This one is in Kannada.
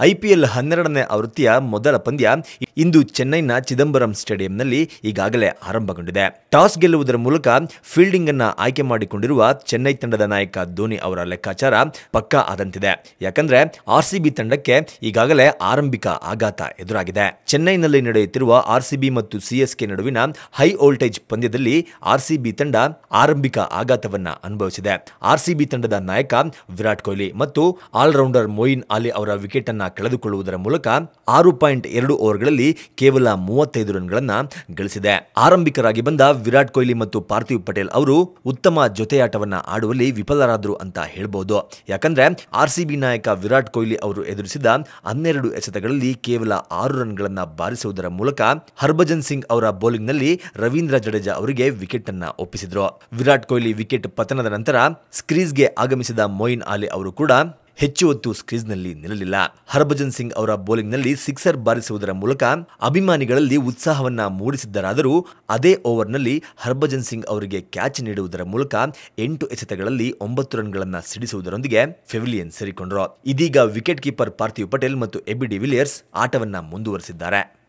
ಐಪಿಎಲ್ ಹನ್ನೆರಡನೇ ಆವೃತ್ತಿಯ ಮೊದಲ ಪಂದ್ಯ ಇಂದು ಚೆನ್ನೈನ ಚಿದಂಬರಂ ಸ್ಟೇಡಿಯಂನಲ್ಲಿ ಈಗಾಗಲೇ ಆರಂಭಗೊಂಡಿದೆ. ಟಾಸ್ ಗೆಲ್ಲುವುದರ ಮೂಲಕ ಫೀಲ್ಡಿಂಗ್ ಅನ್ನ ಆಯ್ಕೆ ಮಾಡಿಕೊಂಡಿರುವ ಚೆನ್ನೈ ತಂಡದ ನಾಯಕ ಧೋನಿ ಅವರ ಲೆಕ್ಕಾಚಾರ ಪಕ್ಕಾ ಆದಂತಿದೆ. ಯಾಕಂದ್ರೆ ಆರ್ಸಿಬಿ ತಂಡಕ್ಕೆ ಈಗಾಗಲೇ ಆರಂಭಿಕ ಆಘಾತ ಎದುರಾಗಿದೆ. ಚೆನ್ನೈನಲ್ಲಿ ನಡೆಯುತ್ತಿರುವ ಆರ್ಸಿಬಿ ಮತ್ತು ಸಿಎಸ್ಕೆ ನಡುವಿನ ಹೈ ವೋಲ್ಟೇಜ್ ಪಂದ್ಯದಲ್ಲಿ ಆರ್ಸಿಬಿ ತಂಡ ಆರಂಭಿಕ ಆಘಾತವನ್ನ ಅನುಭವಿಸಿದೆ. ಆರ್ಸಿಬಿ ತಂಡದ ನಾಯಕ ವಿರಾಟ್ ಕೊಹ್ಲಿ ಮತ್ತು ಆಲ್ರೌಂಡರ್ ಮೊಯಿನ್ ಅಲಿ ಅವರ ವಿಕೆಟ್ ಅನ್ನ ಕಳೆದುಕೊಳ್ಳುವುದರ ಮೂಲಕ ಆರು ಪಾಯಿಂಟ್ ಎರಡು ಓವರ್ಗಳಲ್ಲಿ ಕೇವಲ ಮೂವತ್ತೈದು ರನ್ಗಳನ್ನು ಗಳಿಸಿದೆ. ಆರಂಭಿಕರಾಗಿ ಬಂದ ವಿರಾಟ್ ಕೊಹ್ಲಿ ಮತ್ತು ಪಾರ್ಥಿವ್ ಪಟೇಲ್ ಅವರು ಉತ್ತಮ ಜೊತೆಯಾಟವನ್ನು ಆಡುವಲ್ಲಿ ವಿಫಲರಾದರು ಅಂತ ಹೇಳಬಹುದು ಯಾಕಂದ್ರೆ ಆರ್ಸಿಬಿ ನಾಯಕ ವಿರಾಟ್ ಕೊಹ್ಲಿ ಅವರು ಎದುರಿಸಿದ ಹನ್ನೆರಡು ಎಸೆತಗಳಲ್ಲಿ ಕೇವಲ ಆರು ರನ್ಗಳನ್ನು ಬಾರಿಸುವುದರ ಮೂಲಕ ಹರ್ಭಜನ್ ಸಿಂಗ್ ಅವರ ಬೌಲಿಂಗ್ನಲ್ಲಿ ರವೀಂದ್ರ ಜಡೇಜಾ ಅವರಿಗೆ ವಿಕೆಟ್ ಅನ್ನು ಒಪ್ಪಿಸಿದ್ರು. ವಿರಾಟ್ ಕೊಹ್ಲಿ ವಿಕೆಟ್ ಪತನದ ನಂತರ ಸ್ಕ್ರೀಸ್ಗೆ ಆಗಮಿಸಿದ ಮೊಯಿನ್ ಆಲಿ ಅವರು ಕೂಡ ಹೆಚ್ಚು ಹೊತ್ತು ಸ್ಕ್ರೀಸ್ನಲ್ಲಿ ನಿಲ್ಲಲಿಲ್ಲ. ಹರ್ಭಜನ್ ಸಿಂಗ್ ಅವರ ಬೌಲಿಂಗ್ನಲ್ಲಿ ಸಿಕ್ಸರ್ ಬಾರಿಸುವುದರ ಮೂಲಕ ಅಭಿಮಾನಿಗಳಲ್ಲಿ ಉತ್ಸಾಹವನ್ನ ಮೂಡಿಸಿದ್ದರಾದರೂ ಅದೇ ಓವರ್ನಲ್ಲಿ ಹರ್ಭಜನ್ ಸಿಂಗ್ ಅವರಿಗೆ ಕ್ಯಾಚ್ ನೀಡುವುದರ ಮೂಲಕ ಎಂಟು ಎಸೆತಗಳಲ್ಲಿ ಒಂಬತ್ತು ರನ್ಗಳನ್ನು ಸಿಡಿಸುವುದರೊಂದಿಗೆ ಫೆವಿಲಿಯನ್ ಸೇರಿಕೊಂಡರು. ಇದೀಗ ವಿಕೆಟ್ ಕೀಪರ್ ಪಾರ್ಥಿವ್ ಪಟೇಲ್ ಮತ್ತು ಎಬಿ ಡಿವಿಲಿಯರ್ಸ್ ಆಟವನ್ನ ಮುಂದುವರೆಸಿದ್ದಾರೆ.